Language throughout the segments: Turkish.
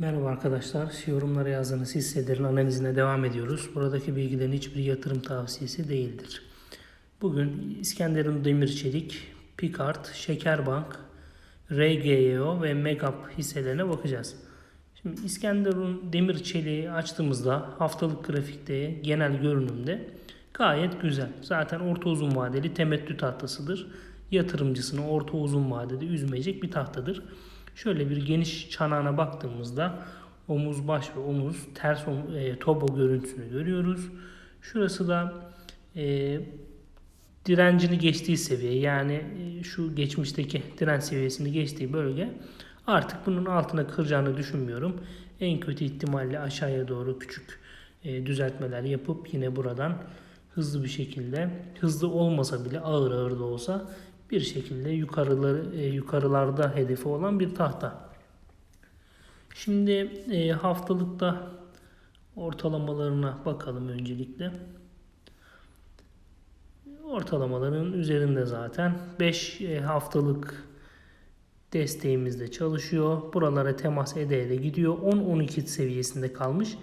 Merhaba arkadaşlar. Yorumlara yazdığınız hisselerin analizine devam ediyoruz. Buradaki bilgilerin hiçbir yatırım tavsiyesi değildir. Bugün İskenderun Demirçelik, Picard, Şekerbank, RGYO ve Megap hisselerine bakacağız. Şimdi İskenderun Demirçelik'i açtığımızda haftalık grafikte genel görünümde gayet güzel. Zaten orta uzun vadeli temettü tahtasıdır. Yatırımcısını orta uzun vadede üzmeyecek bir tahtadır. Şöyle bir geniş çanağına baktığımızda omuz baş ve omuz ters om- e, tobo görüntüsünü görüyoruz. Şurası da e, direncini geçtiği seviye yani e, şu geçmişteki direnç seviyesini geçtiği bölge artık bunun altına kıracağını düşünmüyorum. En kötü ihtimalle aşağıya doğru küçük e, düzeltmeler yapıp yine buradan hızlı bir şekilde hızlı olmasa bile ağır ağır da olsa bir şekilde yukarıları e, yukarılarda hedefi olan bir tahta. Şimdi e, haftalıkta ortalamalarına bakalım öncelikle. Ortalamaların üzerinde zaten 5 haftalık desteğimizde çalışıyor. Buralara temas ede ede gidiyor. 10-12 seviyesinde kalmış.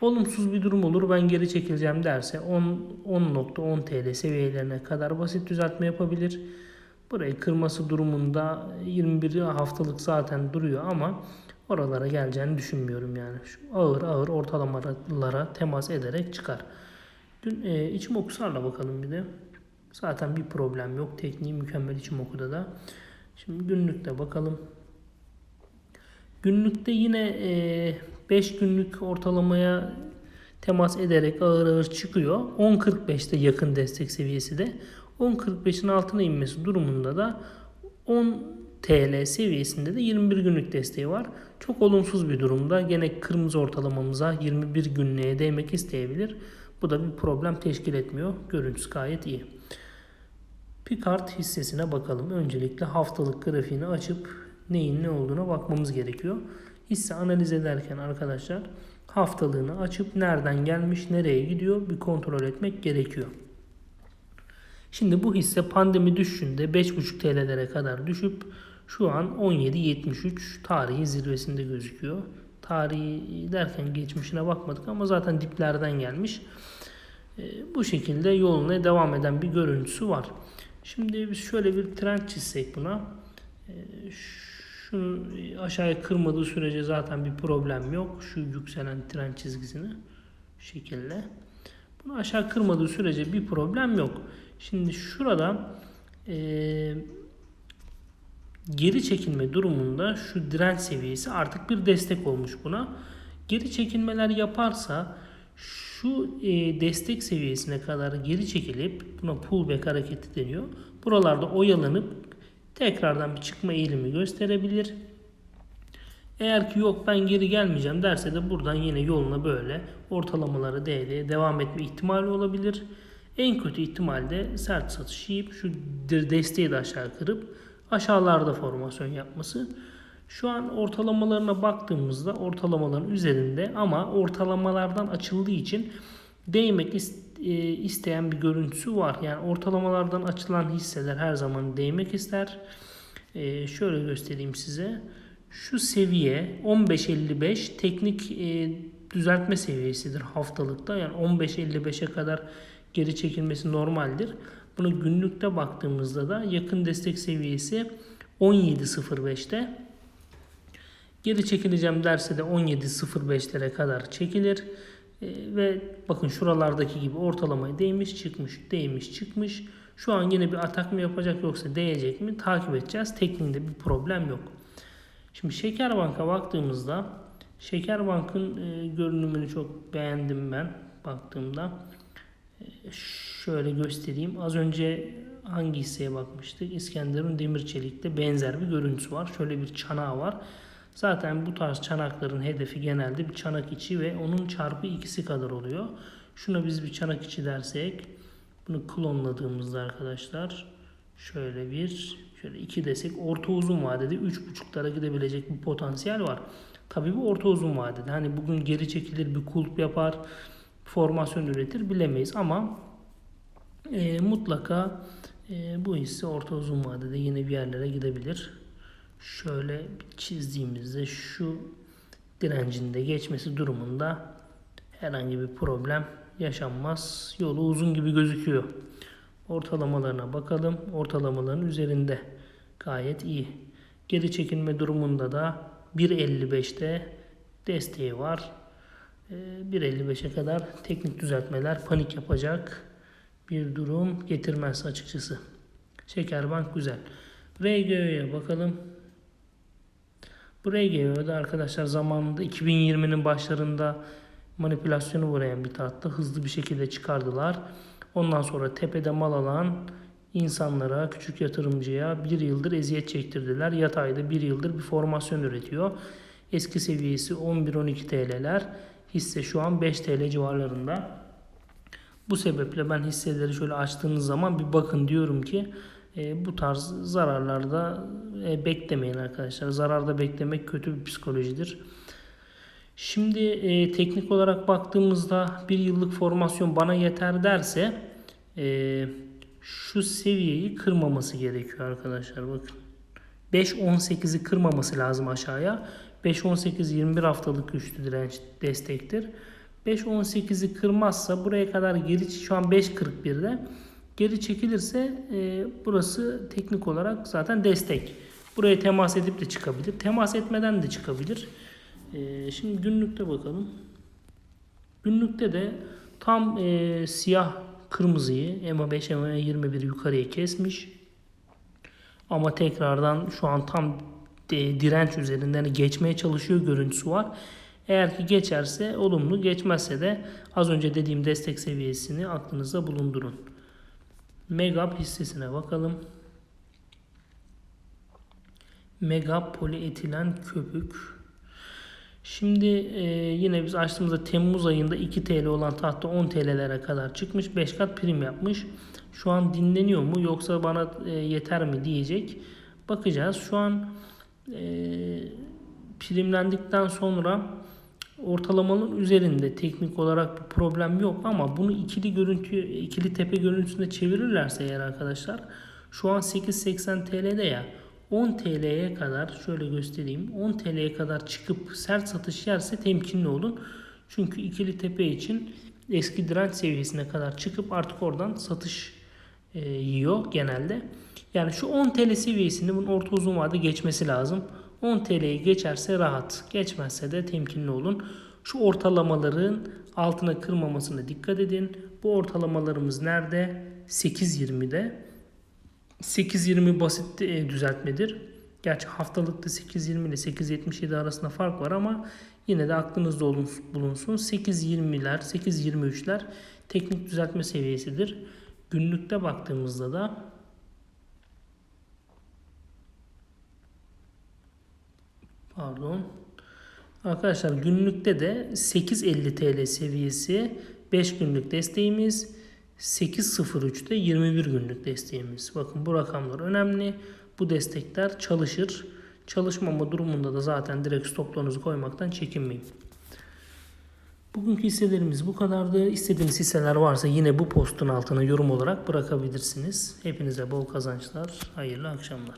Olumsuz bir durum olur ben geri çekileceğim derse 10 10.10 TL seviyelerine kadar basit düzeltme yapabilir. Burayı kırması durumunda 21 haftalık zaten duruyor ama oralara geleceğini düşünmüyorum yani. Şu ağır ağır ortalamalara temas ederek çıkar. Dün e, içim okusarla bakalım bir de. Zaten bir problem yok. Tekniği mükemmel içim okuda da. Şimdi günlükte bakalım. Günlükte yine 5 günlük ortalamaya temas ederek ağır ağır çıkıyor. 10.45'te yakın destek seviyesi de 10.45'in altına inmesi durumunda da 10 TL seviyesinde de 21 günlük desteği var. Çok olumsuz bir durumda. Gene kırmızı ortalamamıza 21 günlüğe değmek isteyebilir. Bu da bir problem teşkil etmiyor. Görüntüsü gayet iyi. Picard hissesine bakalım. Öncelikle haftalık grafiğini açıp neyin ne olduğuna bakmamız gerekiyor. Hisse analiz ederken arkadaşlar haftalığını açıp nereden gelmiş, nereye gidiyor bir kontrol etmek gerekiyor. Şimdi bu hisse pandemi düşüşünde 5,5 TL'lere kadar düşüp şu an 17.73 tarihi zirvesinde gözüküyor. Tarihi derken geçmişine bakmadık ama zaten diplerden gelmiş. E, bu şekilde yoluna devam eden bir görüntüsü var. Şimdi biz şöyle bir trend çizsek buna. E, şunu aşağıya kırmadığı sürece zaten bir problem yok. Şu yükselen trend çizgisini şekilde. Bunu aşağı kırmadığı sürece bir problem yok. Şimdi şurada e, geri çekilme durumunda şu direnç seviyesi artık bir destek olmuş buna. Geri çekilmeler yaparsa şu e, destek seviyesine kadar geri çekilip buna pullback hareketi deniyor. Buralarda oyalanıp tekrardan bir çıkma eğilimi gösterebilir. Eğer ki yok ben geri gelmeyeceğim derse de buradan yine yoluna böyle ortalamaları değdiğe devam etme ihtimali olabilir. En kötü ihtimalde sert satış yiyip şu desteği de aşağı kırıp aşağılarda formasyon yapması. Şu an ortalamalarına baktığımızda ortalamaların üzerinde ama ortalamalardan açıldığı için değmek isteyen bir görüntüsü var. Yani ortalamalardan açılan hisseler her zaman değmek ister. Ee, şöyle göstereyim size. Şu seviye 15.55 teknik e, düzeltme seviyesidir haftalıkta. Yani 15.55'e kadar geri çekilmesi normaldir. Bunu günlükte baktığımızda da yakın destek seviyesi 17.05'te. Geri çekileceğim derse de 17.05'lere kadar çekilir. E, ve bakın şuralardaki gibi ortalamaya değmiş çıkmış değmiş çıkmış. Şu an yine bir atak mı yapacak yoksa değecek mi takip edeceğiz. Tekniğinde bir problem yok. Şimdi Şekerbank'a baktığımızda Şekerbank'ın e, görünümünü çok beğendim ben baktığımda. Şöyle göstereyim. Az önce hangi hisseye bakmıştık? İskenderun Demirçelik'te benzer bir görüntüsü var. Şöyle bir çanağı var. Zaten bu tarz çanakların hedefi genelde bir çanak içi ve onun çarpı ikisi kadar oluyor. Şuna biz bir çanak içi dersek bunu klonladığımızda arkadaşlar şöyle bir şöyle iki desek orta uzun vadede 3.5'lara gidebilecek bir potansiyel var. Tabii bu orta uzun vadede. Hani bugün geri çekilir bir kulp yapar formasyon üretir bilemeyiz ama e, mutlaka e, bu hisse orta uzun vadede yine bir yerlere gidebilir. Şöyle çizdiğimizde şu direncinde geçmesi durumunda herhangi bir problem yaşanmaz. Yolu uzun gibi gözüküyor. Ortalamalarına bakalım. Ortalamaların üzerinde gayet iyi. Geri çekilme durumunda da 1.55'te desteği var. Ee, 1.55'e kadar teknik düzeltmeler panik yapacak bir durum getirmez açıkçası. Şekerbank güzel. RGO'ya bakalım. Bu RGO'da arkadaşlar zamanında 2020'nin başlarında manipülasyonu uğrayan bir tahtta hızlı bir şekilde çıkardılar. Ondan sonra tepede mal alan insanlara, küçük yatırımcıya bir yıldır eziyet çektirdiler. Yatayda bir yıldır bir formasyon üretiyor. Eski seviyesi 11-12 TL'ler. Hisse şu an 5 TL civarlarında. Bu sebeple ben hisseleri şöyle açtığınız zaman bir bakın diyorum ki e, bu tarz zararlarda e, beklemeyin arkadaşlar. Zararda beklemek kötü bir psikolojidir. Şimdi e, teknik olarak baktığımızda bir yıllık formasyon bana yeter derse e, şu seviyeyi kırmaması gerekiyor arkadaşlar. Bakın 5.18'i kırmaması lazım aşağıya. 5.18 21 haftalık güçlü direnç destektir. 5.18'i kırmazsa buraya kadar geri şu an 5.41'de geri çekilirse e, burası teknik olarak zaten destek. Buraya temas edip de çıkabilir. Temas etmeden de çıkabilir. E, şimdi günlükte bakalım. Günlükte de tam e, siyah kırmızıyı EMA 5 EMA 21 yukarıya kesmiş. Ama tekrardan şu an tam direnç üzerinden geçmeye çalışıyor görüntüsü var. Eğer ki geçerse olumlu, geçmezse de az önce dediğim destek seviyesini aklınızda bulundurun. Megap hissesine bakalım. Mega polietilen köpük. Şimdi e, yine biz açtığımızda Temmuz ayında 2 TL olan tahta 10 TL'lere kadar çıkmış. 5 kat prim yapmış. Şu an dinleniyor mu yoksa bana e, yeter mi diyecek. Bakacağız. Şu an e, primlendikten sonra ortalamanın üzerinde teknik olarak bir problem yok ama bunu ikili görüntü ikili tepe görüntüsünde çevirirlerse eğer arkadaşlar şu an 8.80 TL'de ya 10 TL'ye kadar şöyle göstereyim 10 TL'ye kadar çıkıp sert satış yerse temkinli olun. Çünkü ikili tepe için eski direnç seviyesine kadar çıkıp artık oradan satış e, yiyor genelde. Yani şu 10 TL seviyesini bunun orta uzun vade geçmesi lazım. 10 TL'yi geçerse rahat. Geçmezse de temkinli olun. Şu ortalamaların altına kırmamasına dikkat edin. Bu ortalamalarımız nerede? 8.20'de. 8.20 basit e, düzeltmedir. Gerçi haftalıkta 8.20 ile 8.77 arasında fark var ama yine de aklınızda bulunsun. 8.20'ler, 8.23'ler teknik düzeltme seviyesidir. Günlükte baktığımızda da pardon arkadaşlar günlükte de 8.50 TL seviyesi 5 günlük desteğimiz 8.03'te 21 günlük desteğimiz. Bakın bu rakamlar önemli. Bu destekler çalışır. Çalışmama durumunda da zaten direkt stoplarınızı koymaktan çekinmeyin. Bugünkü hisselerimiz bu kadardı. İstediğiniz hisseler varsa yine bu postun altına yorum olarak bırakabilirsiniz. Hepinize bol kazançlar, hayırlı akşamlar.